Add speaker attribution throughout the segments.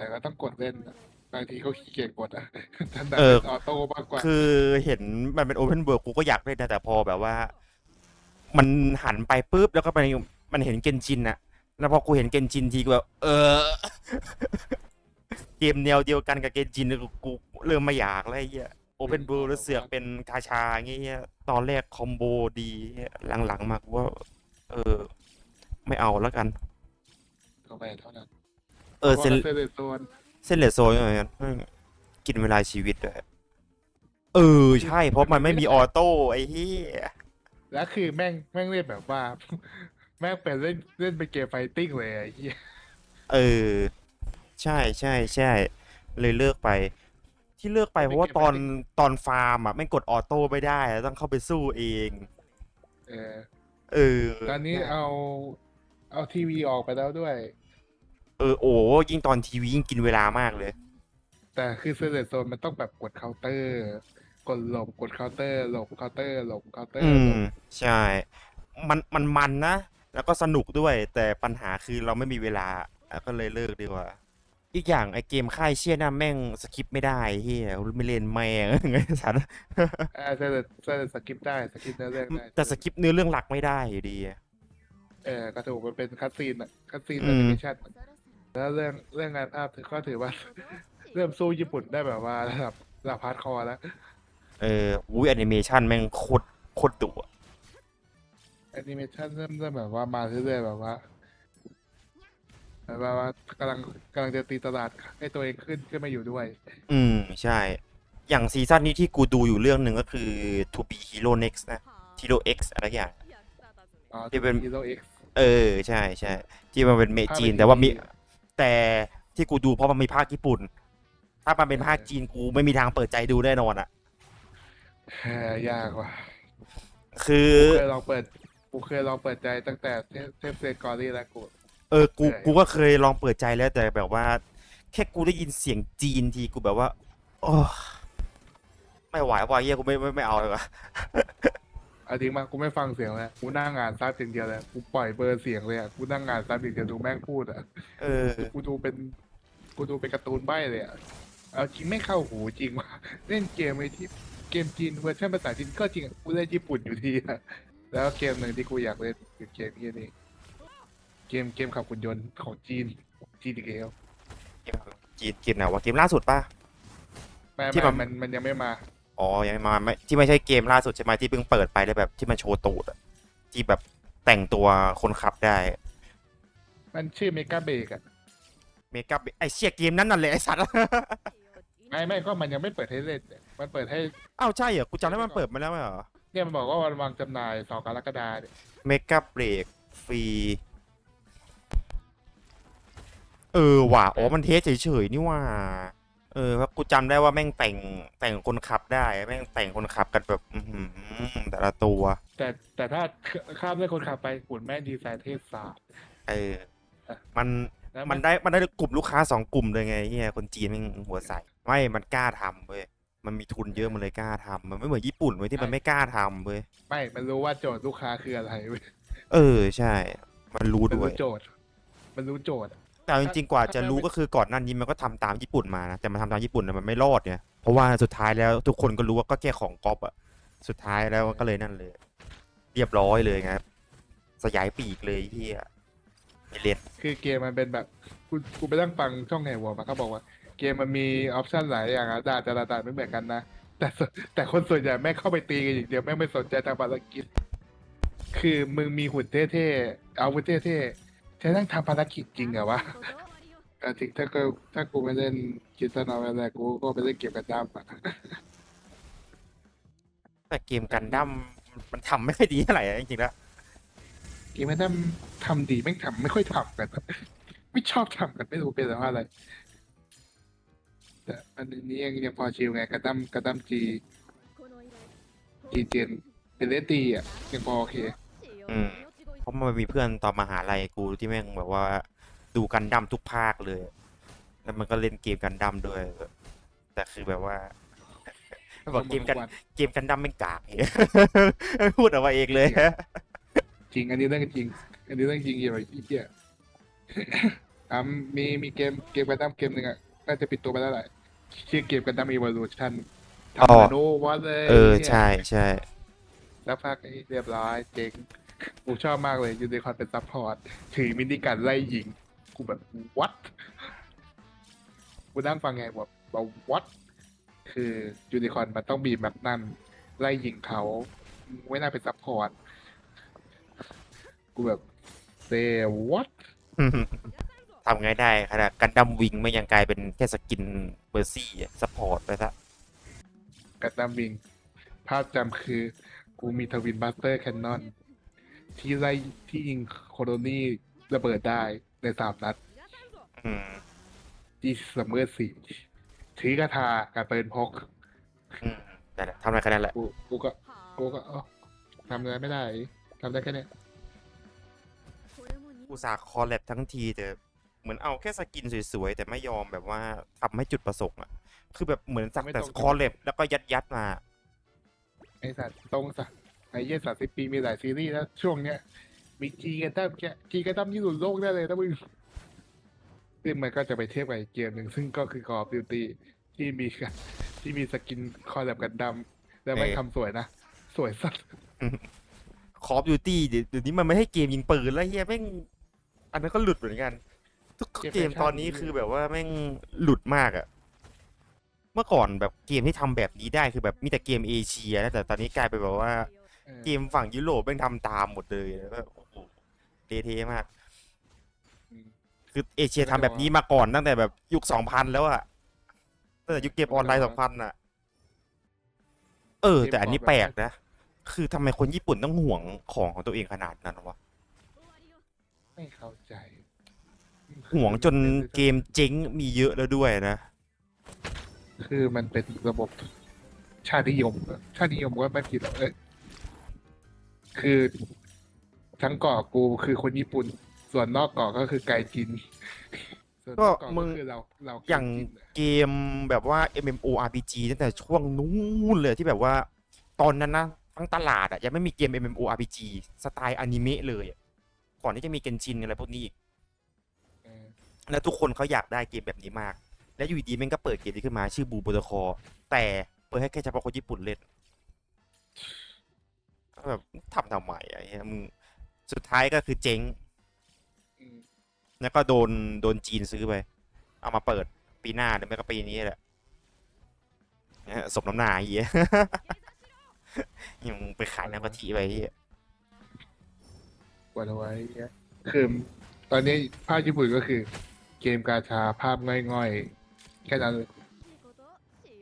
Speaker 1: แต่ก็ต้องกดเล่นนะบางทีเขาขี้เกียจกดอะท่านแบบ
Speaker 2: เออ
Speaker 1: ออโต้มากกว่า
Speaker 2: คือเห็นมันเป็นโอเพนเวิร์กูก็อยากเล่นนะแต่พอแบบว่า มันหันไปปุ๊บแล้วก็ไปมันเห็นเกนจินอะแล้วพอกูเห็นเกนจินทีกูแบบเออ เกมแนวเดียวกันกับเกนจินกูกูเริ่มไม่อยากแล้วไอ้เหี้ยโอเพนเวิร์แล้วเสือกเป็นกาชาอย่างเงี้ยตอนแรกคอมโบดีหลังๆมากูว่า เออ ไม่เอาแล้วกัน
Speaker 1: ก็ไปเท่านั้น
Speaker 2: เออเซน
Speaker 1: พราะว่าเซนโซน
Speaker 2: เส้นเหลือโซนอย่างเงี้ยแม่งกินเวลาชีวิตด้วยเออใช่ เพราะมันไม่มีออโต้ไอ้เหี้ย
Speaker 1: แล้วคือแม่งแม่งเล่นแบบว่า แม่งเป็นเล่นเล่นเป็นเกมไฟติ้งเลยไอ้เหี้ย
Speaker 2: เออ ใช่ใช่ใช่เลยเลิกไป ที่เลิกไปเพราะว่าตอนตอนฟาร์มอะไม่งกดออโต้ไม่ได้อะต้องเข้าไปสู้เอง
Speaker 1: เออ
Speaker 2: เออ
Speaker 1: ตอนนี้เอาเอาทีวีออกไปแล้วด้วย
Speaker 2: เออโอ้ยิ่งตอนทีวียิ่งกินเวลามากเลย
Speaker 1: แต่คือเซนโซนมันต้องแบบกดเคาน์เตอร์ กดหลบกดเคาน์เตอร์หลบเคาน์เตอร์หลบเคาน์เตอร์
Speaker 2: อื
Speaker 1: หล
Speaker 2: ม
Speaker 1: บ
Speaker 2: ใช่ มันมันมันนะ แล้วก็สนุกด้วย แต่ปัญหาคือเราไม่มีเวลาอะก็เลยเลิกดีกว่า อีกอย่างไอเกมค่ายเชี่ยน่ะแม่งสคิปไม่ได้เฮียไม่เล่นแม่ง ไงสัน
Speaker 1: อ่าเซนเซนสกิปได้สกิปเนื้อเรื่องได้
Speaker 2: แต่สคิปเนื้อเรื่องหลักไม่ได้อยู่ดีอะ
Speaker 1: เออกระถูกมันเป็นคัตซีนอะคัตซีน
Speaker 2: อื
Speaker 1: แอ
Speaker 2: ม
Speaker 1: นิเมชั่น แล้วเรื่องเรื่องงานภาพถือก็ถือว่า เริ่มสู้ญี่ปุ่นได้แบบว่าระดับระดับพาร์ดคอร์แล้ว
Speaker 2: เอออุ้ยแอนิเมชันแม่งโคตรโคตรดุอะ
Speaker 1: แอนิเมชันเริ่มเริ่มแบบว่ามาเรื่อยๆแบบว่าแบบว่ากำลังกำลังจะตีตลาดให้ตัวเองขึ้นขึ้นมาอยู่ด้วย
Speaker 2: อืมใช่ อย่างซีซั่นนี้ที่กูดูอยู่เรื่องหนึ่งก็คือ To Be Hero Next นะ Hero X อะไรอย่าง
Speaker 1: อ๋อ
Speaker 2: ที่เป็น
Speaker 1: ฮีโร่เอ็กซ์
Speaker 2: เออ ใช่ใช่ที่มันเป็นเม
Speaker 1: ภาค
Speaker 2: จีน
Speaker 1: เป็น
Speaker 2: แต่ว่ามี
Speaker 1: จีน
Speaker 2: แต่ที่กูดูเพราะมันมีภาคญี่ปุ่น ถ้ามันเป็นภาคจีนกูไม่มีทางเปิดใจดูแน่นอนอะ
Speaker 1: เฮ้ยยากว่ะ
Speaker 2: คือ
Speaker 1: เคยลองเปิดกูเคยลองเปิดใจตั้งแต่เทพเทพเซกอรี่แล้วกู
Speaker 2: เออกู
Speaker 1: เคย
Speaker 2: กูก็เคยลองเปิดใจแล้วแต่แบบว่า แค่กูได้ยินเสียงจีนทีกูแบบว่าโอ้ไม่ไหวว่ะเฮียกูไม่ไม่ไม่เอาเลยว่ะ
Speaker 1: เอาจริงมากกูไม่ฟังเสียงเลยกูนั่งงานซับอย่างเดียวเลยกูปล่อยเบอร์เสียงเลยอะกูนั่งงานซับอย่างเดียวดูแม่งพูดอะ
Speaker 2: เออ
Speaker 1: กูดูเป็นกูดูเป็นการ์ตูนใบ้เลยอะเอาจริงไม่เข้าหูจริงว่ะเล่นเกมไอ้ที่เกมจีนเวอร์ชันภาษาจีนก็จริงอะกูเล่นญี่ปุ่นอยู่ดีอะแล้วเกมหนึ่งที่กูอยากเล่นคือเกมที่นี่เกมเกมขับหุ่นยนต์ของจีนจีนอีกแล้ว
Speaker 2: เกมจีนเกมไหนวะเกมล่าสุดป่ะ
Speaker 1: ไม่
Speaker 2: ที่
Speaker 1: ไม่
Speaker 2: มัน
Speaker 1: มันมันยังไม่มา
Speaker 2: อ๋อยังไม่มาไม่ที่ไม่ใช่เกมล่าสุดใช่ไหมที่เพิ่งเปิดไปแล้วแบบที่มันโชว์ตูดอะที่แบบแต่งตัวคนขับได้
Speaker 1: มันชื่อเมกาเบกอะ
Speaker 2: เมกาไอเชี่ยเกมนั้นนั่นแหละไอสัตว์
Speaker 1: ไม่ไม่ก็มันยังไม่เปิดให้เล่นเนี่ยมันเปิดให้
Speaker 2: อ้าวใช่เหรอ กูจำได้มันเปิดมาแล้วไม่เหรอ
Speaker 1: เนี่ยมันบอกว่าวันวางจำหน่ายสองกรกฎาคมเนี่ย
Speaker 2: เมกาเบรกฟรี เออว่ะ อ๋อ มันเทสเฉยๆนี่ว่า เออครับกูจำได้ว่าแม่งแต่งแต่งคนขับได้แม่งแต่งคนขับกันแบบอือหือแต่ละตัว
Speaker 1: แต่แต่ถ้าข้ามด้วยคนขับไปหุ่นแม่งดีไซน์เทพศาสตร์
Speaker 2: เออมัน
Speaker 1: แล้ว
Speaker 2: มันได้มันได้กลุ่มลูกค้าสองกลุ่มเลยไงเฮียคนจีนแม่งหัวใสไม่มันกล้าทำเว้ยมันมีทุนเยอะมันเลยกล้าทำมันไม่เหมือนญี่ปุ่นเว้ยที่มันไม่กล้าทำเว้ย
Speaker 1: ไม่มันรู้ว่าโจทย์ลูกค้าคืออะไรเว้ย
Speaker 2: เออใช่ มันรู้
Speaker 1: มัน
Speaker 2: ด้วย
Speaker 1: รู้โจทย์ มันรู้โจทย์อะ
Speaker 2: แต่จริงๆกว่าจะ
Speaker 1: ถ้า
Speaker 2: รู้
Speaker 1: ไม่
Speaker 2: ก็คือก่อนหนั้นนี้มันก็ทำตามญี่ปุ่นมานะแต่มันทำตามญี่ปุ่นน่ะมันไม่รอดเนี่ยเพราะว่าสุดท้ายแล้วทุกคนก็รู้ว่าก็แค่ของก๊อปอะสุดท้ายแล้วก็เลยนั่นเลย เรียบร้อยเลยไงสยายปีกเลยเฮียไม่เล่น
Speaker 1: คือเกมมันเป็นแบบกูกูไปนั่งฟังช่องแห่งหัวมาเขาบอกว่าเกมมันมีออปชันหลายอย่างอะแต่อาจจะระดับไม่เหมือนกันนะแต่ส่วนแต่คนส่วนใหญ่แม่งเข้าไปตีกันอย่างเดียวแม่งไม่สนใจทางภารกิจ คือมึงมีหุ่นเท่ๆเอาหุ่นเท่ๆ จะนั่งทำภารกิจจริงเหรอวะแต่จริงถ้ากูถ้ากูไม่เล่นกิจนาอะไรกูก็ไปเล่นเกมกันดั้มอะ
Speaker 2: แต่เกมกันดั้มมันทำไม่ค่อยดีเท่าไหร่อะจริงๆแล้ว
Speaker 1: เกมกันดั้มทำดีแม่งทำไม่ค่อยทำกัน ไม่ชอบทำกันไม่รู้เป็นเพราะอะไร แต่อันนี้ยังยังพอชิลไงกันดั้มกันดั้มจีจีเจนเป็นเลสตีอะยังพอโอเค
Speaker 2: อืมเพ ราะมันมีเพื่อนตอนมหาลัยกูที่แม่งแบบว่า ดูกันดั้มทุกภาคเลย แล้วมันก็เล่นเกมกันดั้มด้วย แต่คือแบบว่าบอกเกมกันเกมกันดั้มไม่งกากเหี้ยพูดออกมาเองเลย
Speaker 1: จริง อันนี้เรื่องจริง อันนี้เรื่องจริงอย่าไปคิดเหี้ยอ่ามีมีเกมเกมกันดั้มเกมหนึ่งอะน่าจะปิดตัวไปแล้วแหละชื่อเกมกันดั้มอีวอลูชัน
Speaker 2: อ๋อ
Speaker 1: ทำมาโนวอเลย
Speaker 2: เออ
Speaker 1: นี่ย
Speaker 2: ใช่ใช่
Speaker 1: แล้วพักไอ้เรียบร้อยเจ๊ง กูชอบมากเลยยูนิคอร์นเป็นซัพพอร์ตถือมินิกันไล่ยิง กูแบบ what กูนั่งฟังไงแบบแบบ what คือยูนิคอร์นมันต้องมีแบบนั่นไล่ยิงเขาไม่น่าเป็นซัพพอร์ตกูแบบ say what
Speaker 2: ทำไงได้ขนาดกันดั้มวิงไม่ยังกลายเป็นแค่สกินเบอร์ซี่ซัพพอร์ตไปซะ
Speaker 1: กัตตามวิง ภาพจำคือ กูมีทวินบัสเตอร์แคนนอน ที่ไล่ที่ยิงโคโลนี่ระเบิดได้ในสามนัด
Speaker 2: อืม
Speaker 1: ที่ซัมเมอร์สี่ถือกระทากับปืนพก
Speaker 2: อืมแต่นแหละทำอะไรกันนั่นแหละ
Speaker 1: กูกูก็กูก็เอ้าทำอะไรไม่ได้ทำได้แค่เนี้ย
Speaker 2: อุตส่าห์คอลแลบทั้งทีแต่เหมือนเอาแค่สกินสวยๆ แต่ไม่ยอมแบบว่าทำให้จุดประสงค์อะคือแบบเหมือนสักแต่คอลแลบแล้วก็ยัดยัดๆมา
Speaker 1: ไอสัตว์ตรงสัตว์ ไอเยี่ยสัตว์สิบปีมีหลายซีรีส์แล้วช่วงเนี้ยมีจีกันตั้มแกจีกันตั้มที่สุดโลกได้เลยนะมึงซึ่งมันก็จะไปเทียบกับอีกเกมหนึ่งซึ่งก็คือ Call of Duty ที่มีกันที่มีสกินคอลแลบกันดำแล้วไม่
Speaker 2: เออ
Speaker 1: ทำสวยนะ สวยสัตว์
Speaker 2: คอฟดิวตี้เดี๋ยวนี้มันไม่ให้เกมยิงปืนแล้วเฮียแม่งอันนั้นก็หลุดเหมือนกัน ทุกเกมตอนนี้คือแบบว่าแม่งหลุดมากอะเมื่อก่อนแบบเกมที่ทำแบบนี้ได้คือแบบมีแต่เกมเอเชียนะแต่ตอนนี้กลายไปนแบบว่า
Speaker 1: เออ
Speaker 2: เกมฝั่งยุโรปแม่งทำตามหมดเลยแล้วก็โอ้โหเท่ๆมาก
Speaker 1: อืม
Speaker 2: คือเอเชียทำแบบนี้มาก่อนตั้งแต่แบบยุคสองพันแล้วอะตั้งแต่ยุคเกมออนไลน์สองพันอะเออ แต่อันนี้แปลกนะ คือทำไมคนญี่ปุ่นต้องห่วงของของตัวเองขนาดนั้นวะ
Speaker 1: ไม่เข้าใจ
Speaker 2: ห่วงจนเกมเจ๊งมีเยอะแล้วด้วยนะ
Speaker 1: คือมันเป็นระบบชาตินิยมอะชาตินิยมก็ไม่ผิดหรอกเอ้ย คือ ทั้งเกาะกูคือคนญี่ปุ่น ส่วนนอกเกาะก็คือไกจินส่วนนอกเาะ
Speaker 2: ก็มึง
Speaker 1: คือเราเรา
Speaker 2: อย่าง
Speaker 1: ไกจินอะ
Speaker 2: เกมแบบว่า MMORPG ตั้งแต่ช่วงนู้นเลยที่แบบว่า ตอนนั้นนะทั้งตลาดอะยังไม่มีเกม MMORPG สไตล์อนิเมะเลยอะก่อนที่จะมีเกนชินอะไรพวกนี้อีก
Speaker 1: เออ
Speaker 2: แล้วทุกคนเขาอยากได้เกมแบบนี้มาก แล้วอยู่ดีๆแม่งก็เปิดเกมนี้ขึ้นมาชื่อบูโปรโตคอแต่เปิดให้แค่เฉพาะคนญี่ปุ่นเล่น แบบทำทำไมอะไอ้เหี้ยมึงสุดท้ายก็คือเจ๊ง
Speaker 1: อืม
Speaker 2: แล้วก็โดนโดนจีนซื้อไป เอามาเปิดปีหน้าหรือไม่ก็ปีนี้แหละเนี่ยสมน้ำหน้าไอ้เหี้ย ยังไปขายน้ำกะทิไปไอ้เหี้ย
Speaker 1: กดเอาไว้เนี่ยคือตอนนี้ภาพญี่ปุ่นก็คือ เกมกาชาภาพง่อยๆ แค่นั้นเลย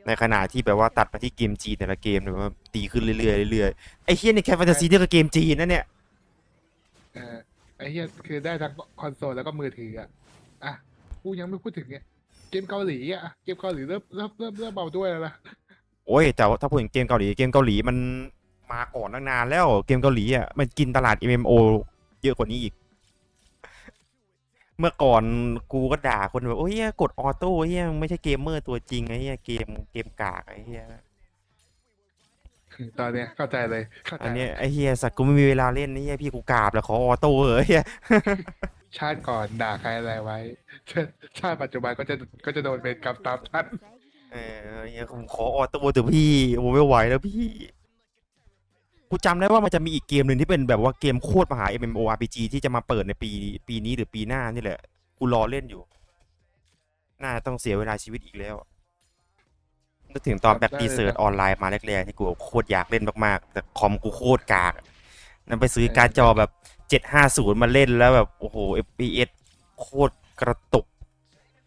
Speaker 2: ในขณะที่แบบว่าตัดมาที่เกมจีนแต่ละเกมเนี่ยว่าตีขึ้นเรื่อยๆเรื่อยๆไอ้เฮียในแคฟแฟนตาซีนี่ก็เกมจีนนะเนี่ย
Speaker 1: เออไอ้เหี้ยคือได้ทั้งคอนโซลแล้วก็มือถืออะอะกูยังไม่พูดถึงเนี่ยเกมเกาหลีอะเกมเกาหลีเริ่มเริ่มเริ่มเริ่มเบาด้วยแล้วนะ
Speaker 2: โอ้ยแต่ว่าถ้าพูดถึงเกมเกาหลีเกมเกาหลีมันมาก่อนตั้งนานแล้วเกมเกาหลีอะมันกินตลาด MMO เยอะกว่านี้อีก เมื่อก่อนกูก็ด่าคนแบบโอ้ยเหี้ยกดออโต้เฮียมึงไม่ใช่เกมเมอร์ตัวจริงไอ้เฮียเกมเกมกากไอ้เฮีย
Speaker 1: ตอนเนี้ยเข้าใจเลยเข้าใจ
Speaker 2: อันเนี้ยไอ้เฮียสักกูไม่มีเวลาเล่นนี่เฮียพี่กูกราบแล้วขอออโต้เหอะเฮีย
Speaker 1: ชาติก่อนด่าใครอะไรไว้ ชาติชาติปัจจุบันก็จะก็จะโดนเป็นกรรมตามทัน
Speaker 2: เออเฮียผมขอออโต้เถอะพี่โอ้ไม่ไหวแล้วพี่ กูจำได้ว่ามันจะมีอีกเกมหนึ่งที่เป็นแบบว่าเกมโคตรมหา MMORPG ที่จะมาเปิดในปีปีนี้หรือปีหน้านี่แหละ กูรอเล่นอยู่ น่าต้องเสียเวลาชีวิตอีกแล้วนึกถึงตอนแบ็คดีเซิร์ตออนไลน์มาแรกๆที่กูโคตรอยากเล่นมากๆ แต่คอมกูโคตรกากนั่นไปซื้อการ์ดจอแบบ 750 มาเล่นแล้วแบบ โอ้โห FPS โคตรกระตุก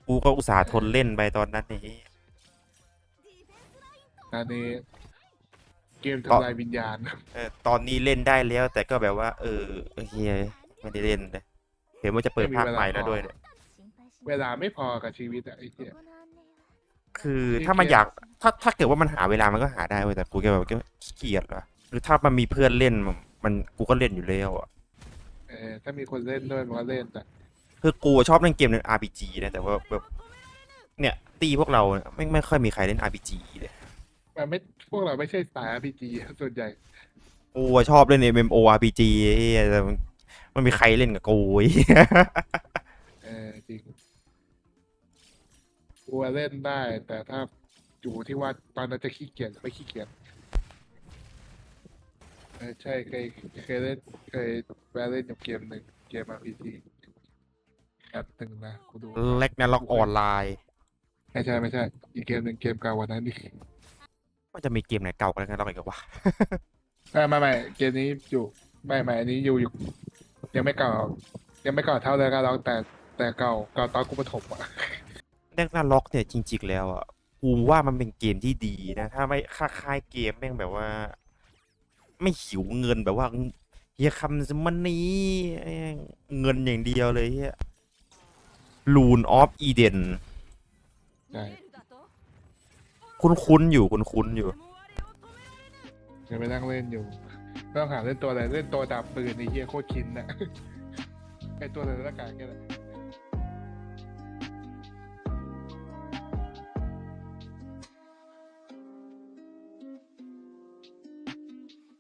Speaker 2: กูก็อุตส่าห์ทนเล่นไปตอนนั้นนี่
Speaker 1: อันนี้ เกม
Speaker 2: ต่อ
Speaker 1: ทำลายวิญญาณ
Speaker 2: เออตอนนี้เล่นได้แล้วแต่ก็แบบว่า เออเฮียไม่ได้เล่นเลยเห็นว่าจะเปิดภาคใหม่แล้วด้วยเนี่ย
Speaker 1: เวลาไม่พอกับชีวิตอะไอ้เหี้ย
Speaker 2: คือ
Speaker 1: ที่
Speaker 2: ถ้ามัน
Speaker 1: เกม
Speaker 2: อยากถ้าถ้าเกิดว่ามันหาเวลามันก็หาได้เว้ยแต่กูแค่แบบก็ขี้เกียจว่ะหรือถ้ามันมีเพื่อนเล่นมันมันกูก็เล่นอยู่แล้วอะ
Speaker 1: เออถ้ามีคนเล่นด้วยมันก็เล่นแต่
Speaker 2: คือกูชอบเล่นเกมใน RPG นะแต่ว่าแบบเนี่ยตีพวกเราเนี่ยไม่ไม่ค่อยมีใครเล่น RPG เลย
Speaker 1: มันไม่พวกเราไม่ใช่สาย RPG ส่วนใหญ่
Speaker 2: กูอะชอบเล่น MMORPG ไอ้เหี้ยแต่มันมันมีใครเล่นกับกูไอ้เหี้ย
Speaker 1: เออจริงๆกูว่าเล่นได้ แต่ถ้าอยู่ที่ว่าตอนนั้นจะขี้เกียจหรือไม่ขี้เกียจเออใช่เคยเคยเล่นเคยแวะเล่นอยู่เกมหนึ่งเกม RPG แอปหนึ่งนะกูดู
Speaker 2: เล็กนาล็อกออนไลน์
Speaker 1: ไม่ใช่ไม่ใช่ อีกเกมหนึ่งเกมเก่ากว่านั้นนี่
Speaker 2: มันจะมีเกมไหนเก่ากว่าเล็กนาล็อกอีกวะ
Speaker 1: ไม่ไม่ไม่เกมนี้อยู่ไม่ไม่อันนี้อยู่อยู่ ยังไม่เก่า ยังไม่เก่าเท่าเลยก็ลองแต่แต่เก่าเก่าตอนกูประถมอะ
Speaker 2: เล็กนาล็อกเนี่ยจริงๆแล้วอะกูว่ามันเป็นเกมที่ดีนะ ถ้าไม่ค่าค่ายเกมแม่งแบบว่า ไม่หิวเงินแบบว่าเฮียคำสมันนี้แม่งเงินอย่างเดียวเลยเฮียลูนออฟอีเดน
Speaker 1: ใช่
Speaker 2: คุ้นๆอยู่คุ้นๆอยู่
Speaker 1: จะไปนั่งเล่นอยู่ต้องหาเล่นตัวอะไรเล่นตัวดาบปืนไอ้เหี้ยโคตรคินน่ะไอตัวอะไรร่างกายแค่นั้น